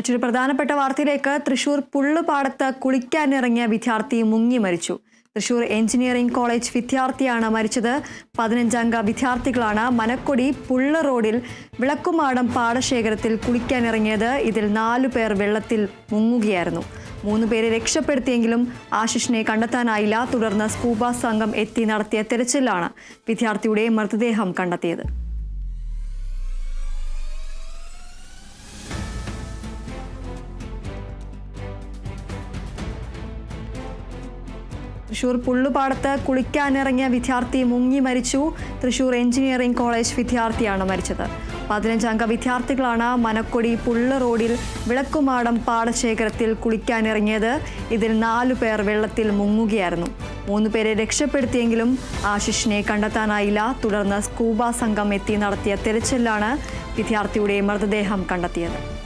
മറ്റൊരു പ്രധാനപ്പെട്ട വാർത്തയിലേക്ക് തൃശൂർ പുള്ളുപാടത്ത് കുളിക്കാനിറങ്ങിയ വിദ്യാർത്ഥി മുങ്ങി മരിച്ചു. തൃശൂർ എഞ്ചിനീയറിംഗ് കോളേജ് വിദ്യാർത്ഥിയാണ് മരിച്ചത്. പതിനഞ്ചംഗ വിദ്യാർത്ഥികളാണ് മനക്കൊടി പുള്ള റോഡിൽ വിളക്കുമാടം പാടശേഖരത്തിൽ കുളിക്കാനിറങ്ങിയത്. ഇതിൽ നാലു പേർ വെള്ളത്തിൽ മുങ്ങുകയായിരുന്നു. മൂന്ന് പേരെ രക്ഷപ്പെടുത്തിയെങ്കിലും ആശിഷിനെ കണ്ടെത്താനായില്ല. തുടർന്ന് സ്കൂബ സംഘം എത്തി നടത്തിയ തെരച്ചിലാണ് വിദ്യാർത്ഥിയുടെ മൃതദേഹം കണ്ടെത്തിയത്. തൃശൂർ പുള്ളുപാടത്ത് കുളിക്കാനിറങ്ങിയ വിദ്യാർത്ഥി മുങ്ങി മരിച്ചു. തൃശൂർ എഞ്ചിനീയറിംഗ് കോളേജ് വിദ്യാർത്ഥിയാണ് മരിച്ചത്. പതിനഞ്ചംഗ വിദ്യാർത്ഥികളാണ് മനക്കൊടി പുള്ള റോഡിൽ വിളക്കുമാടം പാടശേഖരത്തിൽ കുളിക്കാനിറങ്ങിയത്. ഇതിൽ നാലു പേർ വെള്ളത്തിൽ മുങ്ങുകയായിരുന്നു. മൂന്ന് പേരെ രക്ഷപ്പെടുത്തിയെങ്കിലും ആശിഷിനെ കണ്ടെത്താനായില്ല. തുടർന്ന് സ്കൂബ സംഘം എത്തി നടത്തിയ തെരച്ചിലാണ് വിദ്യാർത്ഥിയുടെ മൃതദേഹം കണ്ടെത്തിയത്.